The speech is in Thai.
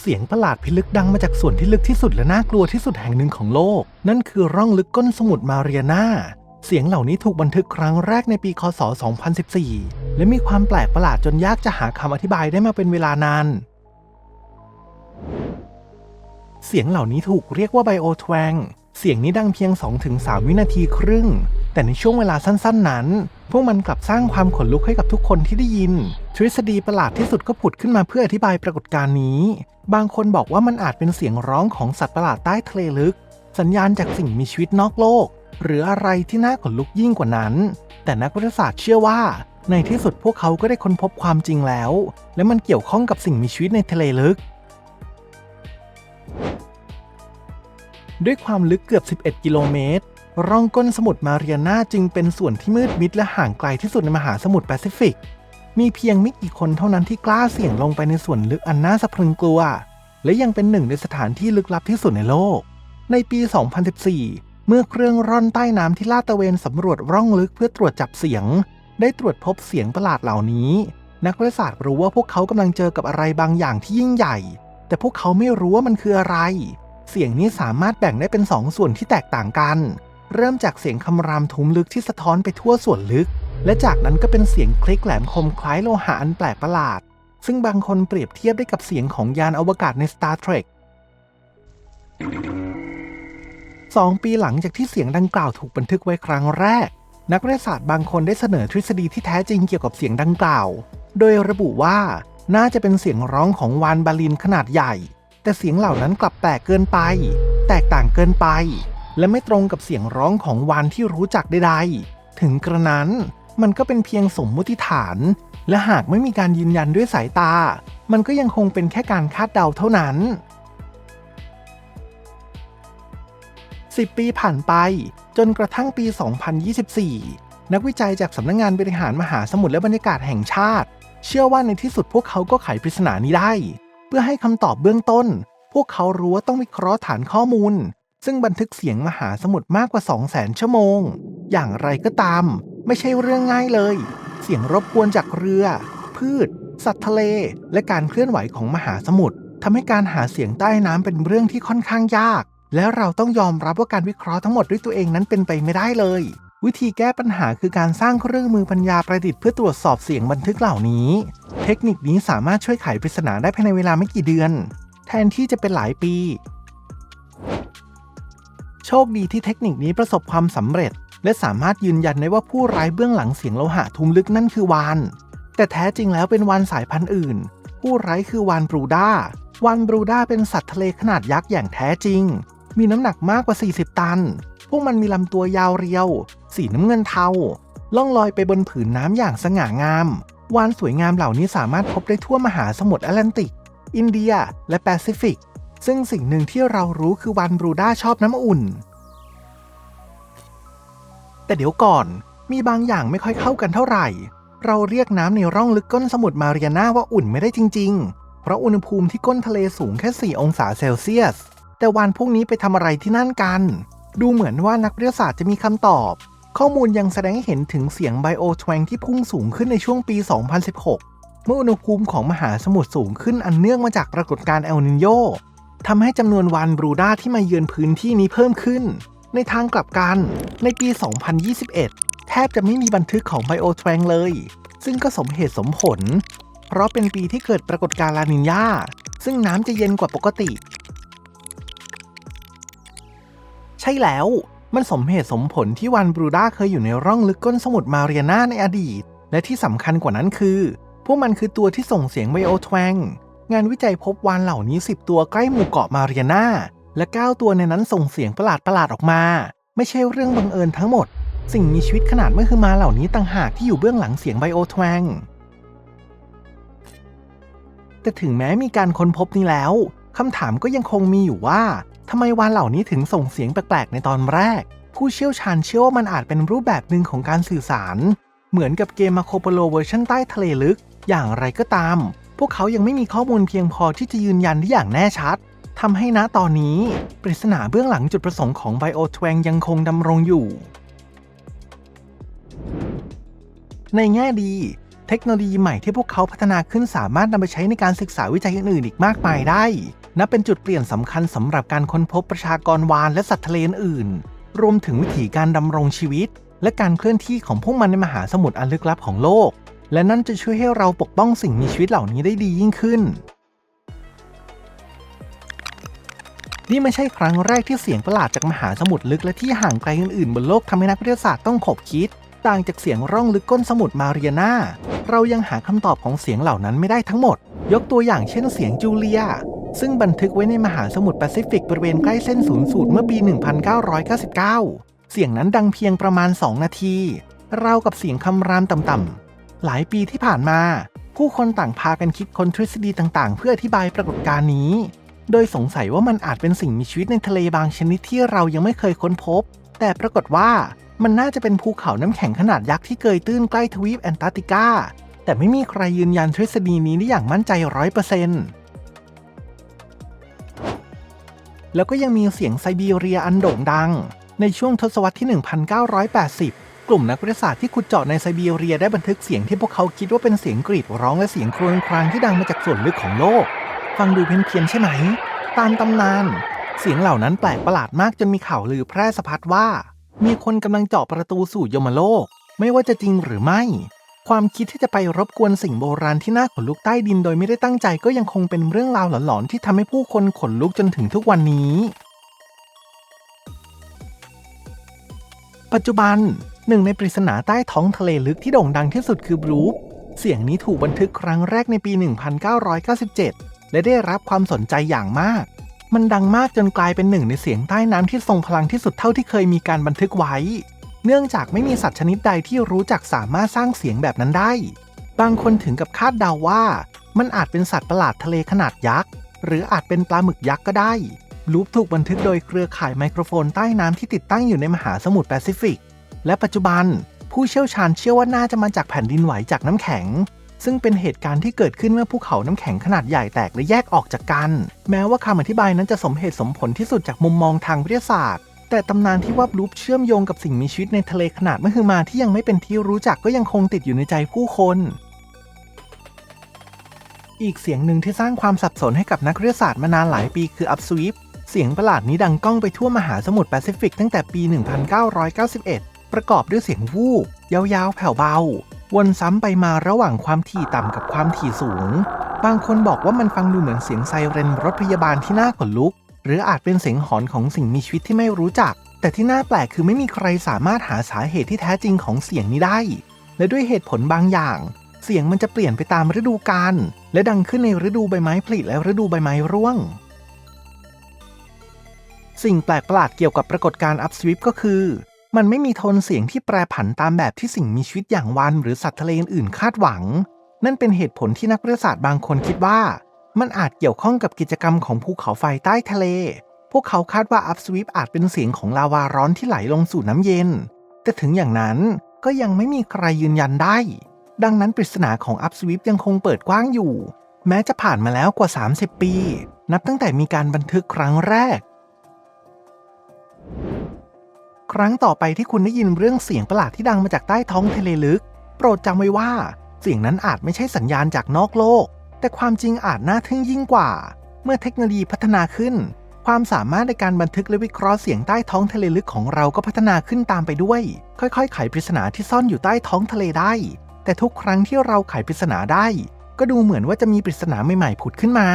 เสียงประหลาดพิลึกดังมาจากส่วนที่ลึกที่สุดและน่ากลัวที่สุดแห่งหนึ่งของโลก นั่นคือร่องลึกก้นสมุทรมาเรียนาเสียงเหล่านี้ถูกบันทึกครั้งแรกในปีคศ 2014 และมีความแปลกประหลาดจนยากจะหาคำอธิบายได้มาเป็นเวลานาน เสียงเหล่านี้ถูกเรียกว่าไบโอทวง เสียงนี้ดังเพียง 2-3 วินาทีครึ่ง แต่ในช่วงเวลาสั้นๆ นั้น พวกมันกลับสร้างความขนลุกให้กับทุกคนที่ได้ยิน ทฤษฎีประหลาดที่สุดก็ผุดขึ้นมาเพื่ออธิบายปรากฏการณ์นี้ บางคนบอกว่ามันอาจเป็นเสียงร้องของสัตว์ประหลาดใต้ทะเลลึก สัญญาณจากสิ่งมีชีวิตนอกโลก หรืออะไรที่น่าขนลุกยิ่งกว่านั้น แต่นักวิทยาศาสตร์เชื่อว่า ในที่สุดพวกเขาก็ได้ค้นพบความจริงแล้ว และมันเกี่ยวข้องกับสิ่งมีชีวิตในทะเลลึก ด้วยความลึกเกือบ 11 กิโลเมตรร่องก้นสมุทรมาเรียนาจึงเป็นส่วนที่มืดมิดและห่างไกลที่สุดในมหาสมุทรแปซิฟิก มีเพียงไม่กี่คนเท่านั้นที่กล้าเสี่ยงลงไปในส่วนลึกอันน่าสะพรึงกลัว และยังเป็นหนึ่งในสถานที่ลึกลับที่สุดในโลก ในปี 2014 เมื่อเครื่องร่อนใต้น้ำที่ลาดตระเวนสำรวจร่องลึกเพื่อตรวจจับเสียง ได้ตรวจพบเสียงประหลาดเหล่านี้ นักวิทยาศาสตร์รู้ว่าพวกเขากำลังเจอกับอะไรบางอย่างที่ยิ่งใหญ่ แต่พวกเขาไม่รู้ว่ามันคืออะไร เสียงนี้สามารถแบ่งได้เป็นสองส่วนที่แตกต่างกัน เริ่มจากเสียงคำรามทุ้มลึกที่สะท้อนไปทั่วส่วนลึก และจากนั้นก็เป็นเสียงคลิกแหลมคมคล้ายโลหะอันแปลกประหลาด ซึ่งบางคนเปรียบเทียบได้กับเสียงของยานอวกาศใน Star Trek สองปีหลังจากที่เสียงดังกล่าวถูกบันทึกไว้ครั้งแรก นักวิทยาศาสตร์บางคนได้เสนอทฤษฎีที่แท้จริงเกี่ยวกับเสียงดังกล่าว โดยระบุว่าน่าจะเป็นเสียงร้องของวานบาลินขนาดใหญ่ แต่เสียงเหล่านั้นกลับแปลกเกินไป แตกต่างเกินไป และไม่ตรงกับเสียงร้องของวานที่รู้จักใดๆถึงกระนั้น มันก็เป็นเพียงสมมุติฐาน และหากไม่มีการยืนยันด้วยสายตา มันก็ยังคงเป็นแค่การคาดเดาเท่านั้น 10 ปีผ่านไป จนกระทั่งปี 2024 นักวิจัยจากสำนักงงานบริหารมหาสมุทรและบรรยากาศแห่งชาติ เชื่อว่าในที่สุดพวกเขาก็ไขปริศนานี้ได้ เพื่อให้คำตอบเบื้องต้น พวกเขารู้ว่าต้องวิเคราะห์ฐานข้อมูลซึ่งบันทึกเสียงมหาสมุทรมากกว่า 200,000 ชั่วโมง อย่างไรก็ตาม ไม่ใช่เรื่องง่ายเลย เสียงรบกวนจากเรือ พืช สัตว์ทะเล และการเคลื่อนไหวของมหาสมุทรทำให้การหาเสียงใต้น้ำเป็นเรื่องที่ค่อนข้างยาก และเราต้องยอมรับว่าการวิเคราะห์ทั้งหมดด้วยตัวเองนั้นเป็นไปไม่ได้เลย วิธีแก้ปัญหาคือการสร้างเครื่องมือปัญญาประดิษฐ์เพื่อตรวจสอบเสียงบันทึกเหล่านี้ เทคนิคนี้สามารถช่วยไขปริศนาได้ภายในเวลาไม่กี่เดือน แทนที่จะเป็นหลายปี โชคดีที่เทคนิคนี้ประสบความสำเร็จ และสามารถยืนยันได้ว่าผู้ร้ายเบื้องหลังเสียงโลหะทุมลึกนั่นคือวาน แต่แท้จริงแล้วเป็นวานสายพันธุ์อื่น ผู้ร้ายคือวานบรูด้าวานบรูด้าเป็นสัตว์ทะเลขนาดยักษ์อย่างแท้จริง มีน้ำหนักมากกว่า 40 ตัน พวกมันมีลำตัวยาวเรียว สีน้ำเงินเทา ล่องลอยไปบนผืนน้ำอย่างสง่างาม วานสวยงามเหล่านี้สามารถพบได้ทั่วมหาสมุทรแอตแลนติก อินเดีย และแปซิฟิก ซึ่งสิ่งหนึ่งที่เรารู้คือวานบรูด้าชอบน้ำอุ่น แต่เดี๋ยวก่อน มีบางอย่างไม่ค่อยเข้ากันเท่าไหร่ เราเรียกน้ำในร่องลึกก้นสมุทรมาเรียนาว่าอุ่นไม่ได้จริง ๆ เพราะอุณหภูมิที่ก้นทะเลสูงแค่ 4 องศาเซลเซียส แต่วานพวกนี้ไปทำอะไรที่นั่นกัน ดูเหมือนว่านักวิทยาศาสตร์จะมีคำตอบ ข้อมูลยังแสดงให้เห็นถึงเสียงไบโอทวงที่พุ่งสูงขึ้นในช่วงปี 2016 เมื่ออุณหภูมิของมหาสมุทรสูงขึ้นอันเนื่องมาจากปรากฏการณ์เอลนินโยทำให้จำนวนวานบรูด้าที่มาเยือนพื้นที่นี้เพิ่มขึ้น ในทางกลับกัน ในปี 2021 แทบจะไม่มีบันทึกของไบโอทวงเลย ซึ่งก็สมเหตุสมผล เพราะเป็นปีที่เกิดปรากฏการณ์ลานินยาซึ่งน้ำจะเย็นกว่าปกติ ใช่แล้ว มันสมเหตุสมผลที่วานบรูด้าเคยอยู่ในร่องลึกก้นสมุทรมาเรียนาในอดีต และที่สำคัญกว่านั้นคือ พวกมันคือตัวที่ส่งเสียงไบโอทวงงานวิจัยพบวานเหล่านี้ 10 ตัวใกล้หมู่เกาะมาเรียนา และ9ตัวในนั้นส่งเสียงประหลาดประหลาดๆออกมา ไม่ใช่เรื่องบังเอิญทั้งหมด สิ่งมีชีวิตขนาดเมื่อคือมาเหล่านี้ต่างหากที่อยู่เบื้องหลังเสียงไบโอทวงแต่ถึงแม้มีการค้นพบนี้แล้วคำถามก็ยังคงมีอยู่ว่าทำไมวานเหล่านี้ถึงส่งเสียงแปลกๆในตอนแรก ผู้เชี่ยวชาญเชื่อว่ามันอาจเป็นรูปแบบหนึ่งของการสื่อสาร เหมือนกับเกมมาโคโปโลเวอร์ชันใต้ทะเลลึก อย่างไรก็ตาม พวกเขายังไม่มีข้อมูลเพียงพอที่จะยืนยันได้อย่างแน่ชัด ทำให้ณตอนนี้ ปริศนาเบื้องหลังจุดประสงค์ของไบโอทวงยังคงดำรงอยู่ ในแง่ดี เทคโนโลยีใหม่ที่พวกเขาพัฒนาขึ้นสามารถนำไปใช้ในการศึกษาวิจัยอื่นๆอีกมากมายได้ นับเป็นจุดเปลี่ยนสำคัญสำหรับการค้นพบประชากรวานและสัตว์ทะเลอื่น รวมถึงวิถีการดำรงชีวิต และการเคลื่อนที่ของพวกมันในมหาสมุทรอันลึกลับของโลก และนั่นจะช่วยให้เราปกป้องสิ่งมีชีวิตเหล่านี้ได้ดียิ่งขึ้น นี่ไม่ใช่ครั้งแรกที่เสียงประหลาดจากมหาสมุทรลึกและที่ห่างไกลอื่นๆบนโลกทำให้นักวิทยาศาสตร์ต้องขบคิด ต่างจากเสียงร่องลึกก้นสมุทรมาเรียนาเรายังหาคำตอบของเสียงเหล่านั้นไม่ได้ทั้งหมด ยกตัวอย่างเช่นเสียงจูเลีย ซึ่งบันทึกไว้ในมหาสมุทรแปซิฟิกบริเวณใกล้เส้นศูนย์สูตรเมื่อปี 1999 เสียงนั้นดังเพียงประมาณ 2 นาทีราวกับเสียงคำรามต่ำๆหลายปีที่ผ่านมา ผู้คนต่างพากันคิดค้นทฤษฎีต่างๆ เพื่ออธิบายปรากฏการณ์นี้ โดยสงสัยว่ามันอาจเป็นสิ่งมีชีวิตในทะเลบางชนิดที่เรายังไม่เคยค้นพบ แต่ปรากฏว่ามันน่าจะเป็นภูเขาน้ำแข็งขนาดยักษ์ที่เกยตื้นใกล้ทวีปแอนตาร์กติกา แต่ไม่มีใครยืนยันทฤษฎีนี้ได้อย่างมั่นใจร้อยเปอร์เซ็นต์แล้วก็ยังมีเสียงไซบีเรียอันโด่งดัง ในช่วงทศวรรษที่ 1980 กลุ่มนักวิทยาศาสตร์ที่ขุดเจาะในไซบีเรียได้บันทึกเสียงที่พวกเขาคิดว่าเป็นเสียงกรีดร้องและเสียงครวญครางที่ดังมาจากส่วนลึกของโลก ฟังดูเพี้ยนๆใช่ไหม ตามตำนาน เสียงเหล่านั้นแปลกประหลาดมากจนมีข่าวลือแพร่สะพัดว่า มีคนกำลังเจาะประตูสู่ยมโลก ไม่ว่าจะจริงหรือไม่ ความคิดที่จะไปรบกวนสิ่งโบราณที่น่าขนลุกใต้ดินโดยไม่ได้ตั้งใจก็ยังคงเป็นเรื่องราวหลอนๆที่ทำให้ผู้คนขนลุกจนถึงทุกวันนี้ ปัจจุบันหนึ่งในปริศนาใต้ท้องทะเลลึกที่โด่งดังที่สุดคือบลูปเสียงนี้ถูกบันทึกครั้งแรกในปี 1997 และได้รับความสนใจอย่างมาก มันดังมากจนกลายเป็นหนึ่งในเสียงใต้น้ำที่ทรงพลังที่สุดเท่าที่เคยมีการบันทึกไว้ เนื่องจากไม่มีสัตว์ชนิดใดที่รู้จักสามารถสร้างเสียงแบบนั้นได้ บางคนถึงกับคาดเดาว่า มันอาจเป็นสัตว์ประหลาดทะเลขนาดยักษ์ หรืออาจเป็นปลาหมึกยักษ์ก็ได้ ลูปถูกบันทึกโดยเครือข่ายไมโครโฟนใต้น้ำที่ติดตั้งอยู่ในมหาสมุทรแปซิฟิก และปัจจุบันผู้เชี่ยวชาญเชื่อว่าน่าจะมาจากแผ่นดินไหวจากน้ำแข็ง ซึ่งเป็นเหตุการณ์ที่เกิดขึ้นเมื่อภูเขาน้ำแข็งขนาดใหญ่แตกและแยกออกจากกัน แม้ว่าคำอธิบายนั้นจะสมเหตุสมผลที่สุดจากมุมมองทางวิทยาศาสตร์ แต่ตำนานที่ว่าบลูปเชื่อมโยงกับสิ่งมีชีวิตในทะเลขนาดมหึมาที่ยังไม่เป็นที่รู้จักก็ยังคงติดอยู่ในใจผู้คนอีกเสียงหนึ่งที่สร้างความสับสนให้กับนักวิทยาศาสตร์มานานหลายปีคืออัพสวีปเสียงประหลาดนี้ดังก้องไปทั่วมหาสมุทรแปซิฟิกตั้งแต่ปี 1991 ประกอบด้วยเสียงวูบยาวๆ แผ่วเบา วนซ้ำไปมาระหว่างความถี่ต่ำกับความถี่สูง บางคนบอกว่ามันฟังดูเหมือนเสียงไซเรนรถพยาบาลที่น่าขนลุก หรืออาจเป็นเสียงหอนของสิ่งมีชีวิตที่ไม่รู้จัก แต่ที่น่าแปลกคือไม่มีใครสามารถหาสาเหตุที่แท้จริงของเสียงนี้ได้ และด้วยเหตุผลบางอย่าง เสียงมันจะเปลี่ยนไปตามฤดูกาลและดังขึ้นในฤดูใบไม้ผลิและฤดูใบไม้ร่วง สิ่งแปลกประหลาดเกี่ยวกับปรากฏการณ์อัพสวิปก็คือ มันไม่มีโทนเสียงที่แปรผันตามแบบที่สิ่งมีชีวิตอย่างวานหรือสัตว์ทะเลอื่นคาดหวัง นั่นเป็นเหตุผลที่นักวิทยาศาสตร์บางคนคิดว่า มันอาจเกี่ยวข้องกับกิจกรรมของภูเขาไฟใต้ทะเล พวกเขาคาดว่าอัพสวิปอาจเป็นเสียงของลาวาร้อนที่ไหลลงสู่น้ำเย็น แต่ถึงอย่างนั้นก็ยังไม่มีใครยืนยันได้ ดังนั้นปริศนาของอัพสวิปยังคงเปิดกว้างอยู่ แม้จะผ่านมาแล้วกว่า 30 ปี นับตั้งแต่มีการบันทึกครั้งแรก ครั้งต่อไปที่คุณได้ยินเรื่องเสียงประหลาดที่ดังมาจากใต้ท้องทะเลลึก โปรดจำไว้ว่า เสียงนั้นอาจไม่ใช่สัญญาณจากนอกโลก แต่ความจริงอาจน่าทึ่งยิ่งกว่า เมื่อเทคโนโลยีพัฒนาขึ้น ความสามารถในการบันทึกและวิเคราะห์เสียงใต้ท้องทะเลลึกของเราก็พัฒนาขึ้นตามไปด้วย ค่อยๆ ไขปริศนาที่ซ่อนอยู่ใต้ท้องทะเลได้ แต่ทุกครั้งที่เราไขปริศนาได้ ก็ดูเหมือนว่าจะมีปริศนาใหม่ๆผุดขึ้นมา